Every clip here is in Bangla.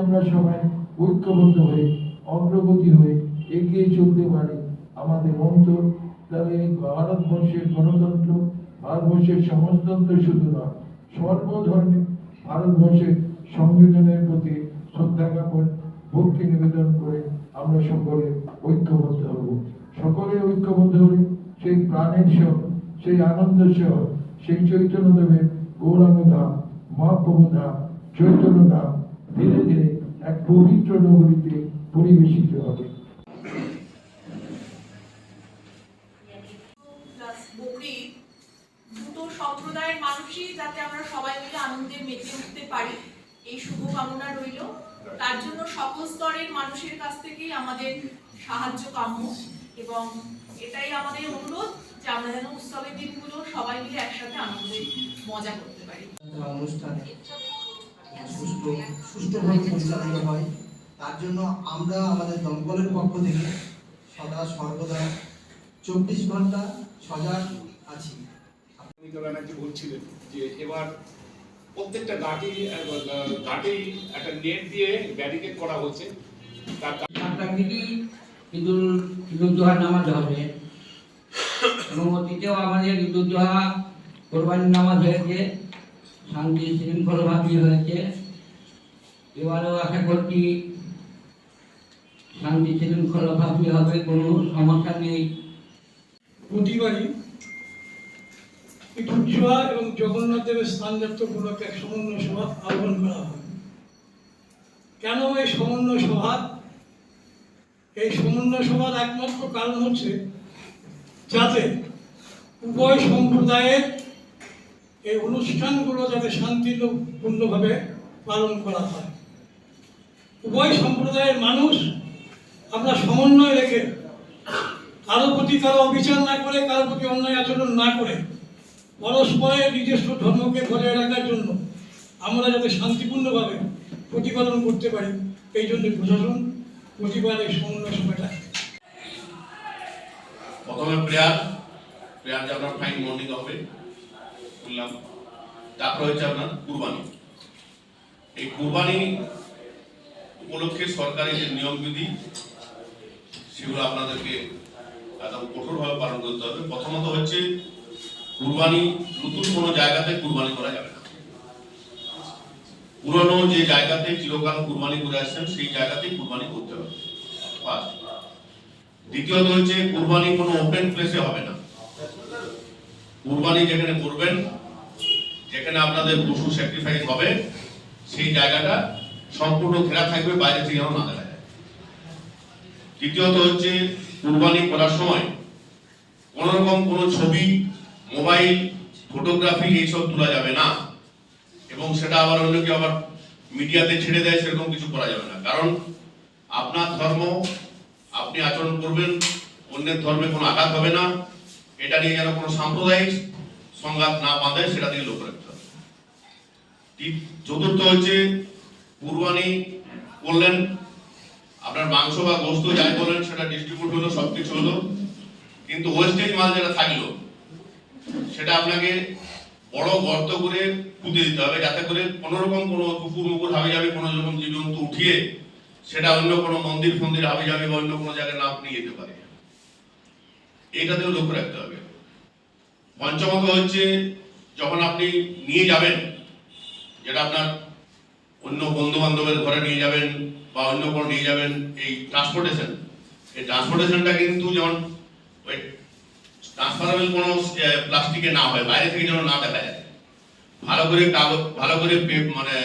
আমরা সবাই ঐক্যবদ্ধ হয়ে, অগ্রগতি হয়ে এগিয়ে চলতে পারি, আমাদের অন্তর তাহলে ভারতবর্ষের গণতন্ত্র, ভারতবর্ষের সমাজতন্ত্র শুধু নয় সর্বধর্মে ভারতবর্ষের সংবিধানের প্রতি শ্রদ্ধা জ্ঞাপন, ভক্তি নিবেদন করে আমরা সকলে ঐক্যবদ্ধ হব। সকলে ঐক্যবদ্ধ হলে সেই প্রাণের সহ সেই আনন্দ সহ সেই চৈতন্যদেবের গৌরাঙ্গ ধাম মহাপ্রভু ধাম, চৈতন্য ধাম ধীরে ধীরে এক পবিত্র নগরীতে পরিবেশিত হবে। দুটো সম্প্রদায়ের মানুষই যাতে আমরা সবাই মিলে আনন্দে মেতে উঠতে পারি এই শুভ কামনা রইল। তার জন্য সকল স্তরের মানুষের কাছ থেকেই আমাদের সাহায্য কাম্য এবং এটাই আমাদের অনুরোধ যে আমরা যেন উৎসবের দিনগুলো সবাই মিলে একসাথে আনন্দে মজা করতে পারি। অনুষ্ঠান। সুষ্ঠু সুষ্ঠুভাবে পরিচালিত হয়। তার জন্য আমরা আমাদের দমকলের পক্ষ থেকে সদা সর্বদা চব্বিশ ঘণ্টা সজাগ আছি। ব্যানার্জি বলছিলেন যে এবার প্রত্যেকটা ঘাটি ঘাটেই একটা নেট দিয়ে ব্যারিকেড করা হচ্ছে। তার থেকেই ঈদুল নামাজ হবে। এবং অতীতেও আমাদের ঈদুল জোহা কোরবানির নামাজ হয়েছে। শান্তি শৃঙ্খলভাবে হয়েছে। এবারেও আশা করছি শান্তি শৃঙ্খলভাবে হবে, কোনো সমস্যা নেই। প্রতিবারই একটু জোয়া এবং জগন্নাথ দেবের স্থান যাত্রা উপলক্ষে এক সমন্বয় সভা আহ্বান করা হয়। কেন এই সমন্বয় সভা? এই সমন্বয় সভার একমাত্র কারণ হচ্ছে যাতে উভয় সম্প্রদায়ের এই অনুষ্ঠানগুলো যাতে শান্তিপূর্ণভাবে পালন করা হয়। উভয় সম্প্রদায়ের মানুষ আমরা সমন্বয় রেখে, কারও প্রতি কারও অবিচার না করে, কারও প্রতি অন্যায় আচরণ না করে পরস্পরের নিজস্ব ধর্মকে বজায় রাখার জন্য আমরা যাতে শান্তিপূর্ণভাবে প্রতিপালন করতে পারি, এই জন্য প্রশাসন প্রতিবার এই সমন্বয় সময়টা প্রথমে প্রেয়ার প্রেয়ার যে আপনার ফাইন মর্নিং হবে। শুনলাম তারপর হচ্ছে আপনার কুরবানি। এই কুরবানি উপলক্ষে সরকারি যে নিয়মবিধি, সেগুলো আপনাদেরকে একদম কঠোরভাবে পালন করতে হবে। প্রথমত হচ্ছে, কুরবানি নতুন কোনো জায়গাতে কুরবানি করা যাবে না। পুরনো যে জায়গাতে চিরকাল কুরবানি করে আসছেন, সেই জায়গাতেই কুরবানি করতে হবে। দ্বিতীয়ত হচ্ছে, কুরবানি কোনো ওপেন প্লেসে হবে না। কুরবানি যেখানে করবেন, যেখানে আপনাদের পশু স্যাক্রিফাইস হবে, সেই জায়গাটা সম্পূর্ণ ঘেরা থাকবে, বাইরে থেকে যেন না দেখা যায়। দ্বিতীয়ত হচ্ছে কুরবানি করার সময় কোন রকম কোনো ছবি, মোবাইল ফটোগ্রাফি এইসব তোলা যাবে না। এবং সেটা আবার অন্য কেউ আবার মিডিয়াতে ছেড়ে দেয়, সেরকম কিছু করা যাবে না। কারণ আপনার ধর্ম, আপনি আচরণ করবেন, অন্যের ধর্মে কোনো আঘাত হবে না। এটা নিয়ে যেন কোনো সাম্প্রদায়িক সংঘাত না বাঁধে, সেটা দিকে লক্ষ্য রাখতে হবে। চতুর্থ হচ্ছে কুরবানি করলেন, আপনার মাংস বা গোস্ত যাই বলেন, সেটা ডিস্ট্রিবিউট হলো, সব কিছু হলো। কিন্তু ওয়েস্টেজ মাল যেটা থাকল, সেটা আপনাকে বড় গর্ত করে পুঁতে দিতে হবে, যাতে করে কোনো রকম কোনো কুকুর মুকুর হাবি যাবে কোনো রকম জীবজন্তু উঠিয়ে সেটা অন্য কোনো মন্দির ফন্দির হাবি যাবে বা অন্য কোনো জায়গায় না নিয়ে যেতে পারে। এইটাতেও লক্ষ্য রাখতে হবে। পঞ্চমত হচ্ছে, যখন আপনি নিয়ে যাবেন, যেটা আপনার অন্য বন্ধু বান্ধবের ঘরে নিয়ে যাবেন বা অন্য কোনো নিয়ে যাবেন, এই ট্রান্সপোর্টেশন এই ট্রান্সপোর্টেশনটা কিন্তু যেমন ওই ট্রান্সফারেবল কোনো প্লাস্টিকে না হয়, বাইরে থেকে যেন না দেখা যায়। ভালো করে কাগজ, ভালো করে মানে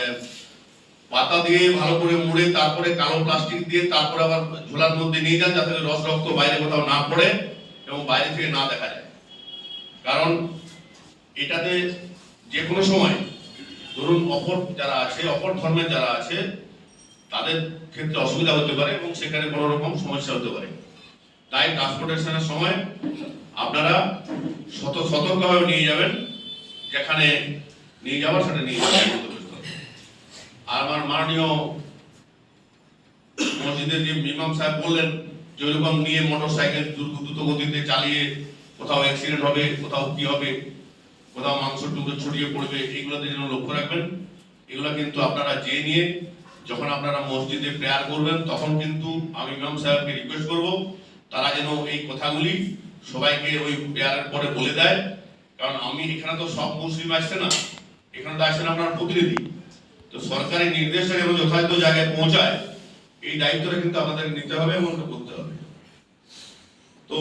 পাতা দিয়ে ভালো করে মুড়ে, তারপরে কালো প্লাস্টিক দিয়ে তারপরে আবার ঝোলার মধ্যে নিয়ে যান, যাতে রস রক্ত বাইরে কোথাও না পড়ে। এবং বাইরে থেকে না দেখা যায়। কারণ এটাতে যে কোনো সময় ধরুন অপর যারা আছে, অপর ধর্মের যারা আছে, তাদের ক্ষেত্রে অসুবিধা হতে পারে এবং সেখানে কোনো রকম সমস্যা হতে পারে। তাই ট্রান্সপোর্টেশনের সময় আপনারা শত সতর্কভাবে নিয়ে যাবেন, যেখানে নিয়ে যাওয়ার সেটা নিয়ে যাবেন আর আমার মাননীয় মসজিদের যে ইমাম সাহেব বললেন ওইরকম নিয়ে মোটর সাইকেল দ্রুত গতিতে চালিয়ে কোথাও অ্যাক্সিডেন্ট হবে, কোথাও কি হবে, কোথাও মাংস টুকরো ছড়িয়ে পড়বে এগুলোতে যেন লক্ষ্য রাখবেন। এগুলো কিন্তু আপনারা জেনে নিয়ে যখন আপনারা মসজিদে প্রেয়ার করবেন, তখন কিন্তু আমি ইমাম সাহেবকে রিকোয়েস্ট করব, তারা যেন এই কথাগুলি সবাইকে ওই প্রেয়ারের পরে বলে দেয়। কারণ আমি এখানে তো সব মুসলিম আসছে না, এখানে তো আসছেন আপনার প্রতিনিধি। তো সরকারি নির্দেশটা যেন যথাযথ জায়গায় পৌঁছায় এই দায়িত্বটা কিন্তু আমাদের নিতে হবে এবং করতে হবে। তো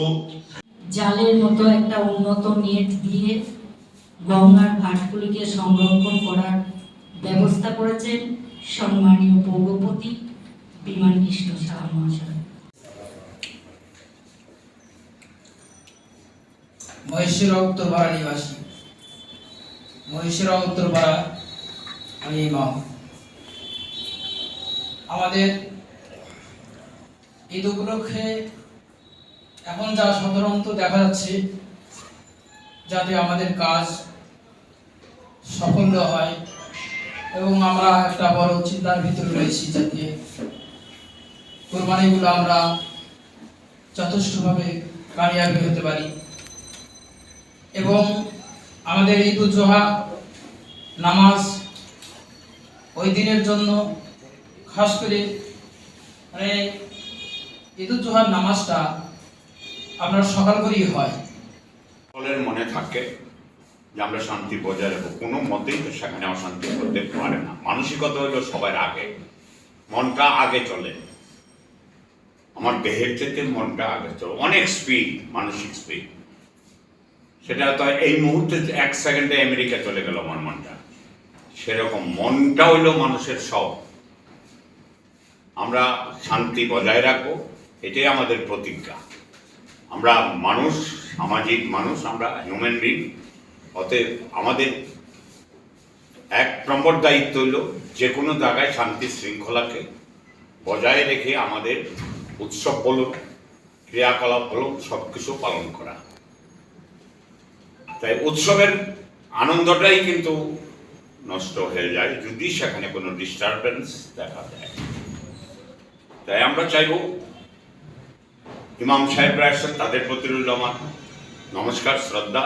জালের মতো একটা উন্নত নেট দিয়ে গঙ্গার ঘাটগুলিকে সংরক্ষণ করার ব্যবস্থা করেছেন সম্মানীয় পৌরপতি বিমান কৃষ্ণ সাহা মহাশয়। মহেশ্বরা উত্তরপাড়া নিবাসী। মহেশ্বরা উত্তরপাড়া আমি ইমাম। আমাদের ঈদ উপলক্ষে এখন যা সাধারণত দেখা যাচ্ছে, যাতে আমাদের কাজ সাফল্য হয় এবং আমরা একটা বড় চিন্তার ভিতরে রয়েছি যাতে কোরবানিগুলো আমরা যথেষ্টভাবে কামিয়াবি হতে পারি। এবং আমাদের ঈদ উজ্জোহা নামাজ ওই দিনের জন্য, খাস করে মানে ঈদ উজ্জোহার নামাজটা আপনার সকাল করেই হয়। সকলের মনে থাকে যে আমরা শান্তি বজায় রাখব। কোনো মতেই তো সেখানে অশান্তি করতে পারে না। মানসিকতা হলো সবার আগে। মনটা আগে চলে। আমার দেহের থেকে মনটা আগে চলে। অনেক স্পিড মানসিক স্পিড সেটা তো এই মুহূর্তে এক সেকেন্ডে আমেরিকা চলে গেল আমার মনটা। সেরকম মনটা হইল মানুষের সব। আমরা শান্তি বজায় রাখব। এটাই আমাদের প্রতিজ্ঞা। আমরা মানুষ, সামাজিক মানুষ, আমরা হিউম্যান বিং অতএব আমাদের এক নম্বর দায়িত্ব হইল যে কোনো জায়গায় শান্তি শৃঙ্খলাকে বজায় রেখে আমাদের উৎসব বলুন, ক্রিয়াকলাপ বলুন সব কিছু পালন করা। তাই উৎসবের আনন্দটাই কিন্তু নষ্ট হয়ে যায় যদি সেখানে কোনো ডিস্টারবেন্স দেখা দেয়। তাই আমরা চাইব ইমাম সাহেবরা আসছেন তাদের প্রতি রইল আমার নমস্কার শ্রদ্ধা।